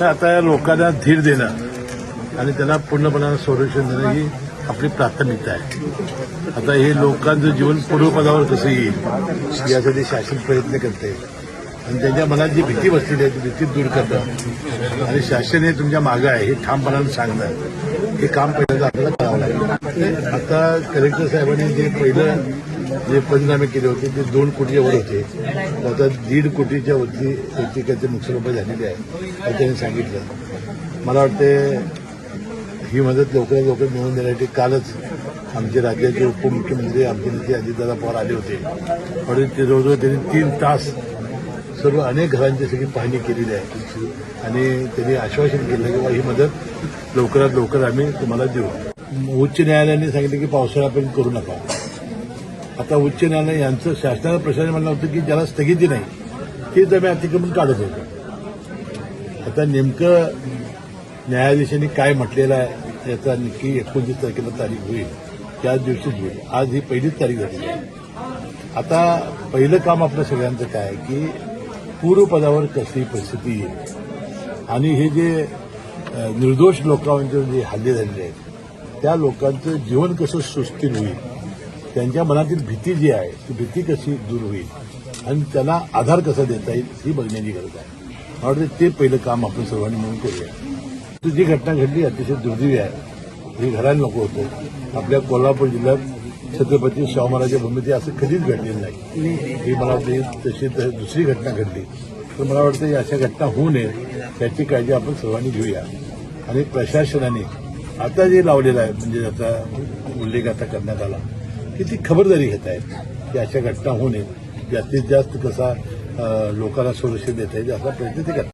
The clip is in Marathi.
तर आता या लोकांना धीर देणं आणि त्यांना पूर्णपणानं संरक्षण देणं ही आपली प्राथमिकता आहे. आता हे लोकांचं जीवन पूर्वपदावर कसं येईल यासाठी शासन प्रयत्न करते आणि त्यांच्या मनात जी भीती बसलेली आहे ती भीती दूर करतात. आणि शासन हे तुमच्या मागं आहे हे ठामपणानं सांगणं. हे काम पहिल्यांदा आपल्याला करावं लागेल. आता कलेक्टर साहेबांनी जे पहिलं जे पंचनामे केले होते ते दोन कोटीच्या वर होते. आता दीड कोटीच्या वरती प्रत्येकाचे नुकसान रुपये झालेले आहे असं त्यांनी सांगितलं. मला वाटते ही मदत लवकरात लवकर मिळवून देण्यासाठी कालच आमचे राज्याचे उपमुख्यमंत्री आमचे नेते अजितदादा पवार आले होते. आणि ते जवळजवळ त्यांनी तीन तास सर्व अनेक घरांची सगळी पाहणी केलेली आहे. आणि त्यांनी आश्वासन केलं की बा ही मदत लवकरात लवकर आम्ही तुम्हाला देऊ. उच्च न्यायालयाने सांगितलं की पावसाळ्यापर्यंत करू नका. आता उच्च न्यायालय यांचं शासनाला प्रशासन म्हणलं होतं की ज्याला स्थगिती नाही ते आम्ही अतिक्रमण काढत होतो. आता नेमकं न्यायाधीशांनी काय म्हटलेलं आहे याचा नक्की एकोणतीस तारखेला तारीख होईल त्याच दिवशीच होईल. आज ही पहिलीच तारीख झाली आहे. आता पहिलं काम आपलं सगळ्यांचं काय आहे की पूर्वपदावर कसली परिस्थिती येईल? आणि हे जे निर्दोष लोकांचे जे हल्ले झालेले आहेत त्या लोकांचं जीवन कसं सुस्थिर होईल? त्यांच्या मनातील भीती जी आहे ती भीती कशी दूर होईल आणि त्यांना आधार कसा देता येईल ही बघण्याची गरज आहे. मला वाटतं ते पहिलं काम आपण सर्वांनी मिळून करूया. ती जी घटना घडली अतिशय दुर्दैवी आहे. हे घरायला नको होतं. आपल्या कोल्हापूर जिल्ह्यात छत्रपती शाहू महाराजच्या भूमीत असं कधीच घडलेलं नाही. ही मला वाटते तशी दुसरी घटना घडली. तर मला वाटतं या अशा घटना होऊ नये त्याची काळजी आपण सर्वांनी घेऊया. आणि प्रशासनाने आता जे लावलेलं आहे म्हणजे त्याचा उल्लेख आता करण्यात आला की ती खबरदारी घेत आहेत की अशा घटना होऊ नये जास्तीत जास्त कसा लोकांना सुरक्षित देता येईल असा प्रयत्न ते करतात.